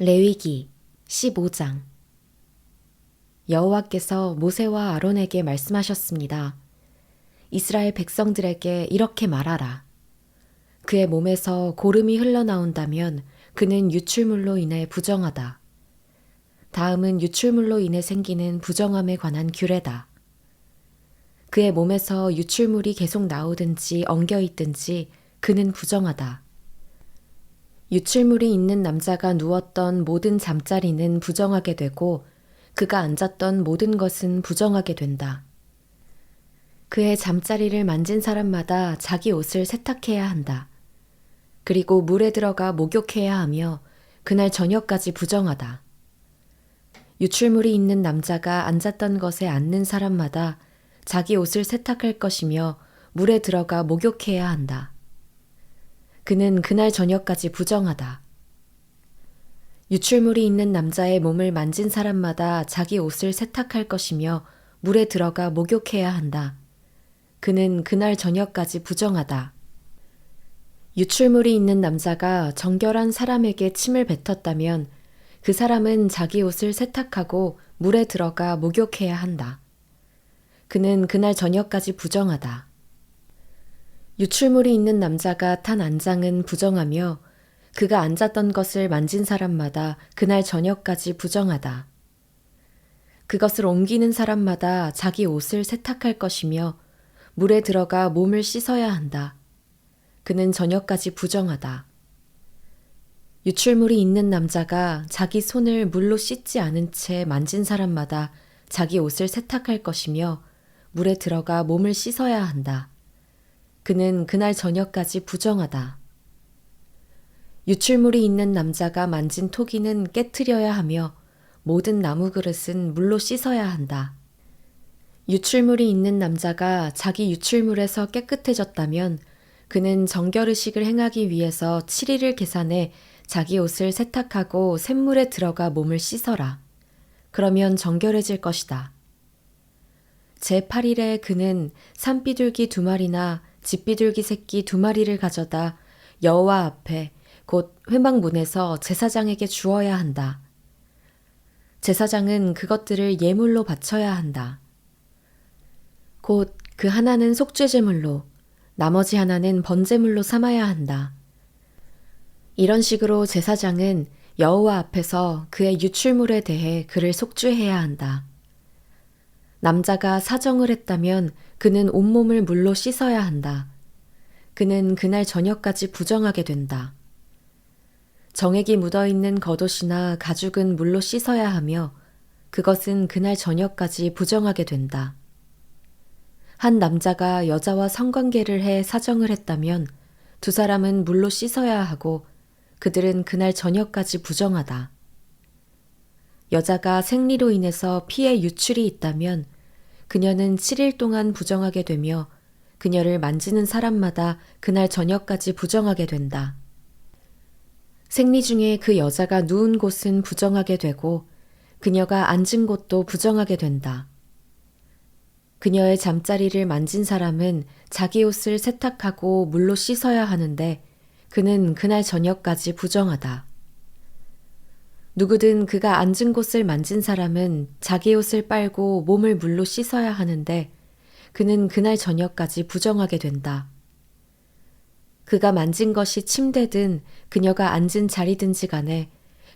레위기 15장 여호와께서 모세와 아론에게 말씀하셨습니다. 이스라엘 백성들에게 이렇게 말하라. 그의 몸에서 고름이 흘러나온다면 그는 유출물로 인해 부정하다. 다음은 유출물로 인해 생기는 부정함에 관한 규례다. 그의 몸에서 유출물이 계속 나오든지 엉겨 있든지 그는 부정하다. 유출물이 있는 남자가 누웠던 모든 잠자리는 부정하게 되고 그가 앉았던 모든 것은 부정하게 된다. 그의 잠자리를 만진 사람마다 자기 옷을 세탁해야 한다. 그리고 물에 들어가 목욕해야 하며 그날 저녁까지 부정하다. 유출물이 있는 남자가 앉았던 것에 앉는 사람마다 자기 옷을 세탁할 것이며 물에 들어가 목욕해야 한다. 그는 그날 저녁까지 부정하다. 유출물이 있는 남자의 몸을 만진 사람마다 자기 옷을 세탁할 것이며 물에 들어가 목욕해야 한다. 그는 그날 저녁까지 부정하다. 유출물이 있는 남자가 정결한 사람에게 침을 뱉었다면 그 사람은 자기 옷을 세탁하고 물에 들어가 목욕해야 한다. 그는 그날 저녁까지 부정하다. 유출물이 있는 남자가 탄 안장은 부정하며 그가 앉았던 것을 만진 사람마다 그날 저녁까지 부정하다. 그것을 옮기는 사람마다 자기 옷을 세탁할 것이며 물에 들어가 몸을 씻어야 한다. 그는 저녁까지 부정하다. 유출물이 있는 남자가 자기 손을 물로 씻지 않은 채 만진 사람마다 자기 옷을 세탁할 것이며 물에 들어가 몸을 씻어야 한다. 그는 그날 저녁까지 부정하다. 유출물이 있는 남자가 만진 토기는 깨트려야 하며 모든 나무 그릇은 물로 씻어야 한다. 유출물이 있는 남자가 자기 유출물에서 깨끗해졌다면 그는 정결의식을 행하기 위해서 7일을 계산해 자기 옷을 세탁하고 샘물에 들어가 몸을 씻어라. 그러면 정결해질 것이다. 제8일에 그는 산비둘기 두 마리나 집비둘기 새끼 두 마리를 가져다 여호와 앞에 곧 회막문에서 제사장에게 주어야 한다. 제사장은 그것들을 예물로 바쳐야 한다. 곧 그 하나는 속죄제물로 나머지 하나는 번제물로 삼아야 한다. 이런 식으로 제사장은 여호와 앞에서 그의 유출물에 대해 그를 속죄해야 한다. 남자가 사정을 했다면 그는 온몸을 물로 씻어야 한다. 그는 그날 저녁까지 부정하게 된다. 정액이 묻어 있는 겉옷이나 가죽은 물로 씻어야 하며 그것은 그날 저녁까지 부정하게 된다. 한 남자가 여자와 성관계를 해 사정을 했다면 두 사람은 물로 씻어야 하고 그들은 그날 저녁까지 부정하다. 여자가 생리로 인해서 피해 유출이 있다면 그녀는 7일 동안 부정하게 되며 그녀를 만지는 사람마다 그날 저녁까지 부정하게 된다. 생리 중에 그 여자가 누운 곳은 부정하게 되고 그녀가 앉은 곳도 부정하게 된다. 그녀의 잠자리를 만진 사람은 자기 옷을 세탁하고 물로 씻어야 하는데 그는 그날 저녁까지 부정하다. 누구든 그가 앉은 곳을 만진 사람은 자기 옷을 빨고 몸을 물로 씻어야 하는데 그는 그날 저녁까지 부정하게 된다. 그가 만진 것이 침대든 그녀가 앉은 자리든지 간에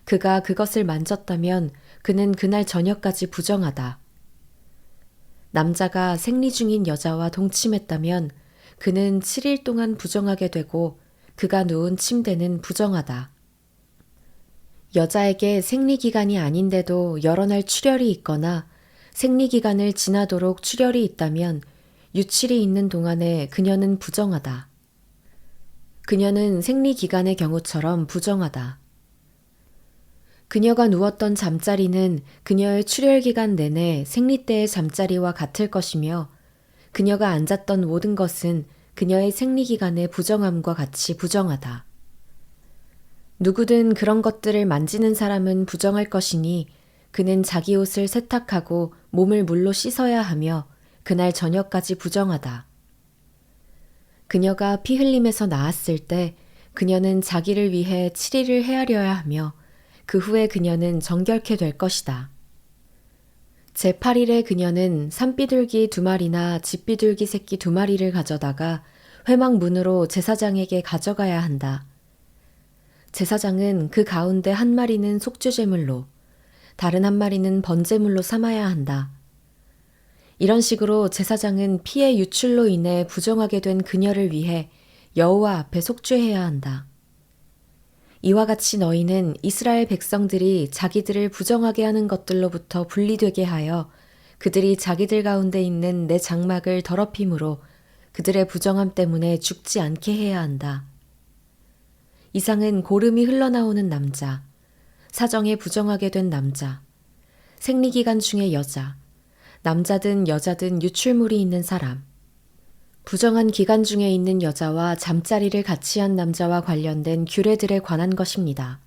그가 그것을 만졌다면 그는 그날 저녁까지 부정하다. 남자가 생리 중인 여자와 동침했다면 그는 7일 동안 부정하게 되고 그가 누운 침대는 부정하다. 여자에게 생리기간이 아닌데도 여러 날 출혈이 있거나 생리기간을 지나도록 출혈이 있다면 유칠이 있는 동안에 그녀는 부정하다. 그녀는 생리기간의 경우처럼 부정하다. 그녀가 누웠던 잠자리는 그녀의 출혈기간 내내 생리 때의 잠자리와 같을 것이며 그녀가 앉았던 모든 것은 그녀의 생리기간의 부정함과 같이 부정하다. 누구든 그런 것들을 만지는 사람은 부정할 것이니 그는 자기 옷을 세탁하고 몸을 물로 씻어야 하며 그날 저녁까지 부정하다. 그녀가 피 흘림에서 나았을 때 그녀는 자기를 위해 7일을 헤아려야 하며 그 후에 그녀는 정결케 될 것이다. 제8일에 그녀는 산비둘기 두 마리나 집비둘기 새끼 두 마리를 가져다가 회막 문으로 제사장에게 가져가야 한다. 제사장은 그 가운데 한 마리는 속죄제물로, 다른 한 마리는 번제물로 삼아야 한다. 이런 식으로 제사장은 피의 유출로 인해 부정하게 된 그녀를 위해 여호와 앞에 속죄해야 한다. 이와 같이 너희는 이스라엘 백성들이 자기들을 부정하게 하는 것들로부터 분리되게 하여 그들이 자기들 가운데 있는 내 장막을 더럽힘으로 그들의 부정함 때문에 죽지 않게 해야 한다. 이상은 고름이 흘러나오는 남자, 사정에 부정하게 된 남자, 생리기간 중의 여자, 남자든 여자든 유출물이 있는 사람, 부정한 기간 중에 있는 여자와 잠자리를 같이 한 남자와 관련된 규례들에 관한 것입니다.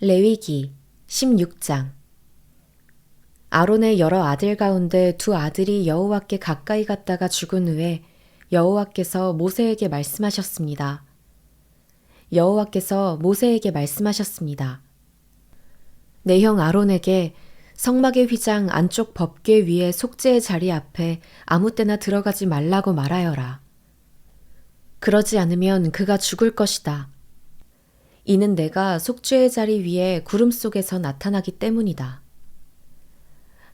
레위기 16장 아론의 여러 아들 가운데 두 아들이 여호와께 가까이 갔다가 죽은 후에 여호와께서 모세에게 말씀하셨습니다. 여호와께서 모세에게 말씀하셨습니다. 내 형 아론에게 성막의 휘장 안쪽 법궤 위에 속죄의 자리 앞에 아무 때나 들어가지 말라고 말하여라. 그러지 않으면 그가 죽을 것이다. 이는 내가 속죄의 자리 위에 구름 속에서 나타나기 때문이다.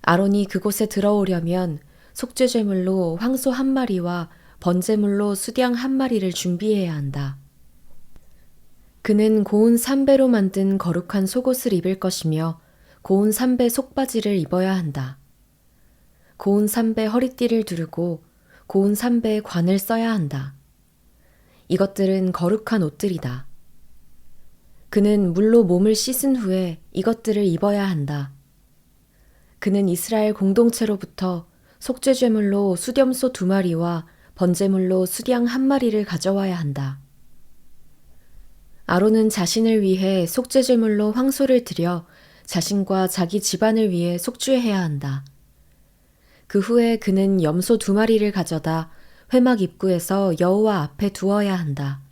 아론이 그곳에 들어오려면 속죄제물로 황소 한 마리와 번제물로 수량 한 마리를 준비해야 한다. 그는 고운 삼배로 만든 거룩한 속옷을 입을 것이며 고운 삼배 속바지를 입어야 한다. 고운 삼배 허리띠를 두르고 고운 삼배에 관을 써야 한다. 이것들은 거룩한 옷들이다. 그는 물로 몸을 씻은 후에 이것들을 입어야 한다. 그는 이스라엘 공동체로부터 속죄죄물로 수렴소 두 마리와 번제물로 수량 한 마리를 가져와야 한다. 아론은 자신을 위해 속죄죄물로 황소를 드려 자신과 자기 집안을 위해 속죄해야 한다. 그 후에 그는 염소 두 마리를 가져다 회막 입구에서 여호와 앞에 두어야 한다.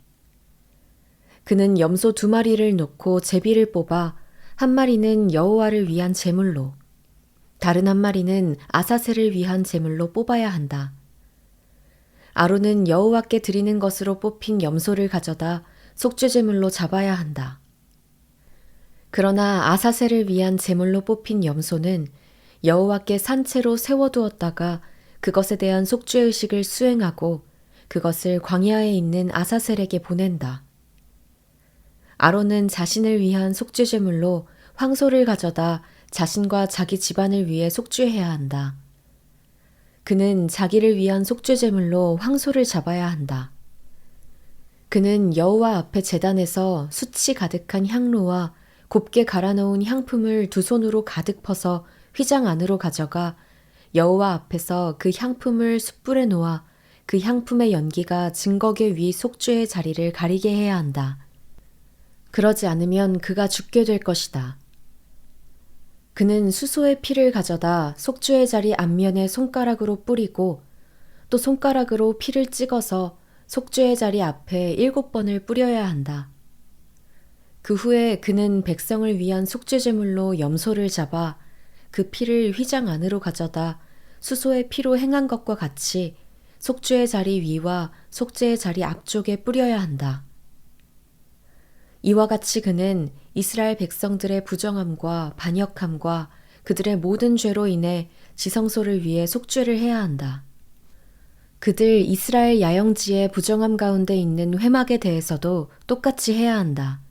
그는 염소 두 마리를 놓고 제비를 뽑아 한 마리는 여호와를 위한 제물로, 다른 한 마리는 아사셀을 위한 제물로 뽑아야 한다. 아론은 여호와께 드리는 것으로 뽑힌 염소를 가져다 속죄제물로 잡아야 한다. 그러나 아사셀을 위한 제물로 뽑힌 염소는 여호와께 산채로 세워두었다가 그것에 대한 속죄 의식을 수행하고 그것을 광야에 있는 아사셀에게 보낸다. 아론은 자신을 위한 속죄제물로 황소를 가져다 자신과 자기 집안을 위해 속죄해야 한다. 그는 자기를 위한 속죄제물로 황소를 잡아야 한다. 그는 여호와 앞에 재단에서 수치 가득한 향로와 곱게 갈아놓은 향품을 두 손으로 가득 퍼서 휘장 안으로 가져가 여호와 앞에서 그 향품을 숯불에 놓아 그 향품의 연기가 증거계 위 속죄의 자리를 가리게 해야 한다. 그러지 않으면 그가 죽게 될 것이다. 그는 수소의 피를 가져다 속죄의 자리 앞면에 손가락으로 뿌리고 또 손가락으로 피를 찍어서 속죄의 자리 앞에 일곱 번을 뿌려야 한다. 그 후에 그는 백성을 위한 속죄제물로 염소를 잡아 그 피를 휘장 안으로 가져다 수소의 피로 행한 것과 같이 속죄의 자리 위와 속죄의 자리 앞쪽에 뿌려야 한다. 이와 같이 그는 이스라엘 백성들의 부정함과 반역함과 그들의 모든 죄로 인해 지성소를 위해 속죄를 해야 한다. 그들 이스라엘 야영지의 부정함 가운데 있는 회막에 대해서도 똑같이 해야 한다.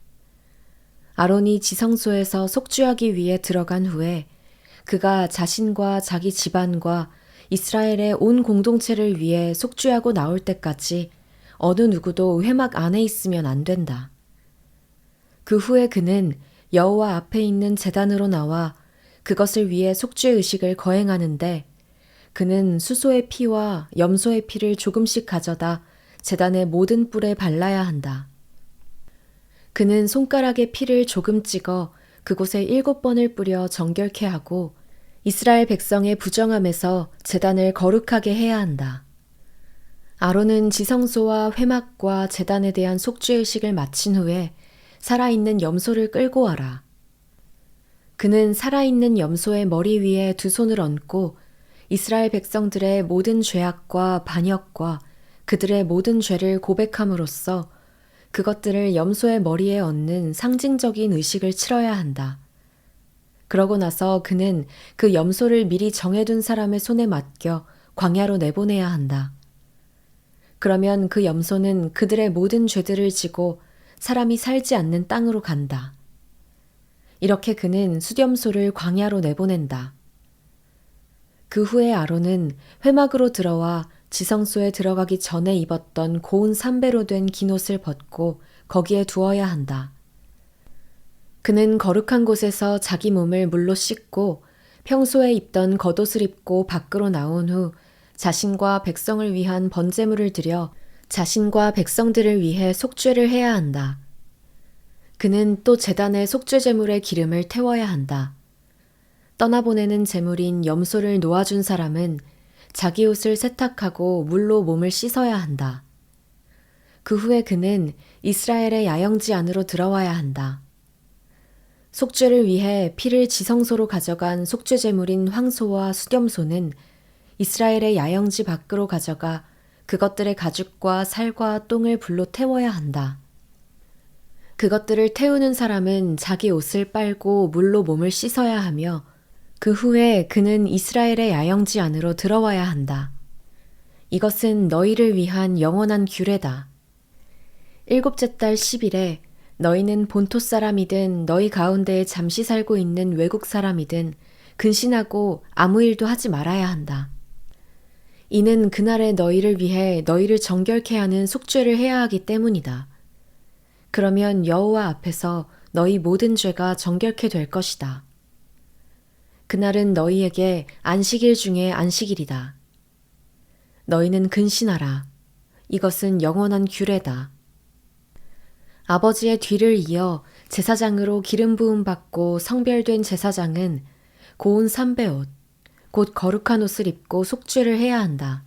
아론이 지성소에서 속죄하기 위해 들어간 후에 그가 자신과 자기 집안과 이스라엘의 온 공동체를 위해 속죄하고 나올 때까지 어느 누구도 회막 안에 있으면 안 된다. 그 후에 그는 여호와 앞에 있는 재단으로 나와 그것을 위해 속죄 의식을 거행하는데 그는 수소의 피와 염소의 피를 조금씩 가져다 재단의 모든 뿔에 발라야 한다. 그는 손가락에 피를 조금 찍어 그곳에 일곱 번을 뿌려 정결케 하고 이스라엘 백성의 부정함에서 재단을 거룩하게 해야 한다. 아론은 지성소와 회막과 재단에 대한 속죄의식을 마친 후에 살아있는 염소를 끌고 와라. 그는 살아있는 염소의 머리 위에 두 손을 얹고 이스라엘 백성들의 모든 죄악과 반역과 그들의 모든 죄를 고백함으로써 그것들을 염소의 머리에 얹는 상징적인 의식을 치러야 한다. 그러고 나서 그는 그 염소를 미리 정해둔 사람의 손에 맡겨 광야로 내보내야 한다. 그러면 그 염소는 그들의 모든 죄들을 지고 사람이 살지 않는 땅으로 간다. 이렇게 그는 수렴소를 광야로 내보낸다. 그 후에 아론은 회막으로 들어와 지성소에 들어가기 전에 입었던 고운 삼배로 된 긴 옷을 벗고 거기에 두어야 한다. 그는 거룩한 곳에서 자기 몸을 물로 씻고 평소에 입던 겉옷을 입고 밖으로 나온 후 자신과 백성을 위한 번제물을 드려 자신과 백성들을 위해 속죄를 해야 한다. 그는 또 재단에 속죄 제물의 기름을 태워야 한다. 떠나보내는 제물인 염소를 놓아준 사람은 자기 옷을 세탁하고 물로 몸을 씻어야 한다. 그 후에 그는 이스라엘의 야영지 안으로 들어와야 한다. 속죄를 위해 피를 지성소로 가져간 속죄 제물인 황소와 수염소는 이스라엘의 야영지 밖으로 가져가 그것들의 가죽과 살과 똥을 불로 태워야 한다. 그것들을 태우는 사람은 자기 옷을 빨고 물로 몸을 씻어야 하며 그 후에 그는 이스라엘의 야영지 안으로 들어와야 한다. 이것은 너희를 위한 영원한 규례다. 일곱째 달 10일에 너희는 본토 사람이든 너희 가운데에 잠시 살고 있는 외국 사람이든 근신하고 아무 일도 하지 말아야 한다. 이는 그날에 너희를 위해 너희를 정결케 하는 속죄를 해야 하기 때문이다. 그러면 여호와 앞에서 너희 모든 죄가 정결케 될 것이다. 그날은 너희에게 안식일 중에 안식일이다. 너희는 근신하라. 이것은 영원한 규례다. 아버지의 뒤를 이어 제사장으로 기름 부음 받고 성별된 제사장은 고운 삼배옷, 곧 거룩한 옷을 입고 속죄를 해야 한다.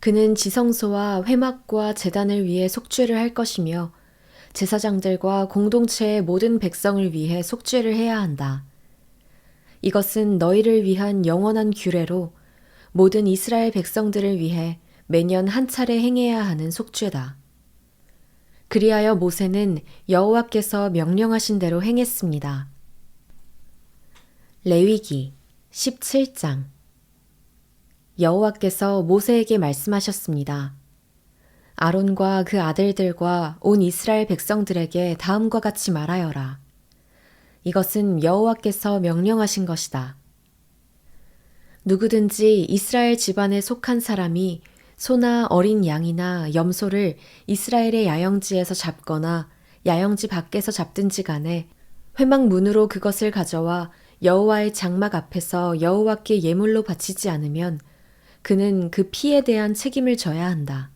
그는 지성소와 회막과 재단을 위해 속죄를 할 것이며 제사장들과 공동체의 모든 백성을 위해 속죄를 해야 한다. 이것은 너희를 위한 영원한 규례로 모든 이스라엘 백성들을 위해 매년 한 차례 행해야 하는 속죄다. 그리하여 모세는 여호와께서 명령하신 대로 행했습니다. 레위기 17장 여호와께서 모세에게 말씀하셨습니다. 아론과 그 아들들과 온 이스라엘 백성들에게 다음과 같이 말하여라. 이것은 여호와께서 명령하신 것이다. 누구든지 이스라엘 집안에 속한 사람이 소나 어린 양이나 염소를 이스라엘의 야영지에서 잡거나 야영지 밖에서 잡든지 간에 회막 문으로 그것을 가져와 여호와의 장막 앞에서 여호와께 예물로 바치지 않으면 그는 그 피에 대한 책임을 져야 한다.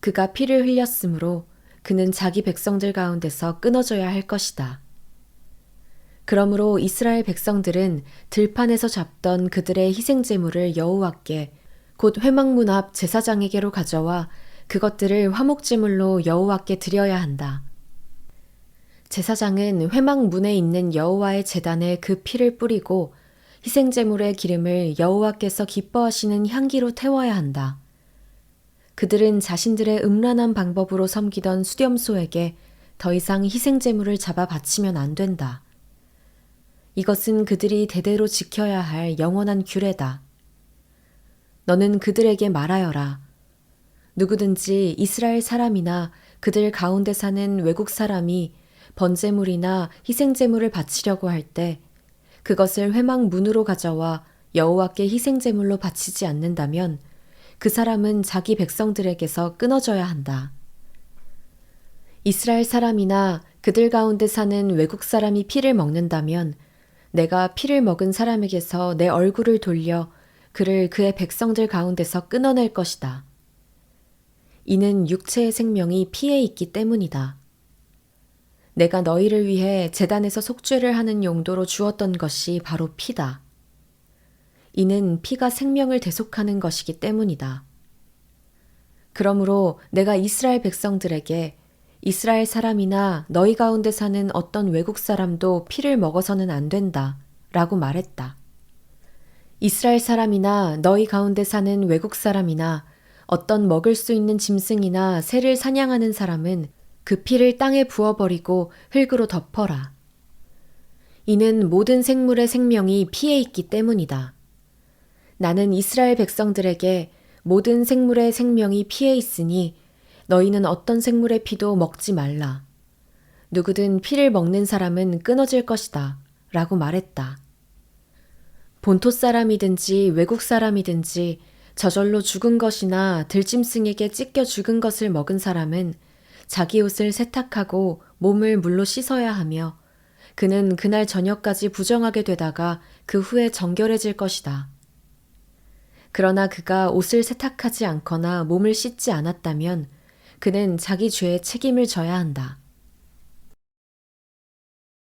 그가 피를 흘렸으므로 그는 자기 백성들 가운데서 끊어져야 할 것이다. 그러므로 이스라엘 백성들은 들판에서 잡던 그들의 희생 제물을 여호와께 곧 회막문 앞 제사장에게로 가져와 그것들을 화목제물로 여호와께 드려야 한다. 제사장은 회막 문에 있는 여호와의 제단에 그 피를 뿌리고 희생 제물의 기름을 여호와께서 기뻐하시는 향기로 태워야 한다. 그들은 자신들의 음란한 방법으로 섬기던 수렴소에게 더 이상 희생 제물을 잡아 바치면 안 된다. 이것은 그들이 대대로 지켜야 할 영원한 규례다. 너는 그들에게 말하여라. 누구든지 이스라엘 사람이나 그들 가운데 사는 외국 사람이 번제물이나 희생제물을 바치려고 할 때 그것을 회막 문으로 가져와 여호와께 희생제물로 바치지 않는다면 그 사람은 자기 백성들에게서 끊어져야 한다. 이스라엘 사람이나 그들 가운데 사는 외국 사람이 피를 먹는다면 내가 피를 먹은 사람에게서 내 얼굴을 돌려 그를 그의 백성들 가운데서 끊어낼 것이다. 이는 육체의 생명이 피에 있기 때문이다. 내가 너희를 위해 재단에서 속죄를 하는 용도로 주었던 것이 바로 피다. 이는 피가 생명을 대속하는 것이기 때문이다. 그러므로 내가 이스라엘 백성들에게 이스라엘 사람이나 너희 가운데 사는 어떤 외국 사람도 피를 먹어서는 안 된다. 라고 말했다. 이스라엘 사람이나 너희 가운데 사는 외국 사람이나 어떤 먹을 수 있는 짐승이나 새를 사냥하는 사람은 그 피를 땅에 부어버리고 흙으로 덮어라. 이는 모든 생물의 생명이 피에 있기 때문이다. 나는 이스라엘 백성들에게 모든 생물의 생명이 피에 있으니 너희는 어떤 생물의 피도 먹지 말라. 누구든 피를 먹는 사람은 끊어질 것이다. 라고 말했다. 본토 사람이든지 외국 사람이든지 저절로 죽은 것이나 들짐승에게 찢겨 죽은 것을 먹은 사람은 자기 옷을 세탁하고 몸을 물로 씻어야 하며 그는 그날 저녁까지 부정하게 되다가 그 후에 정결해질 것이다. 그러나 그가 옷을 세탁하지 않거나 몸을 씻지 않았다면 그는 자기 죄에 책임을 져야 한다.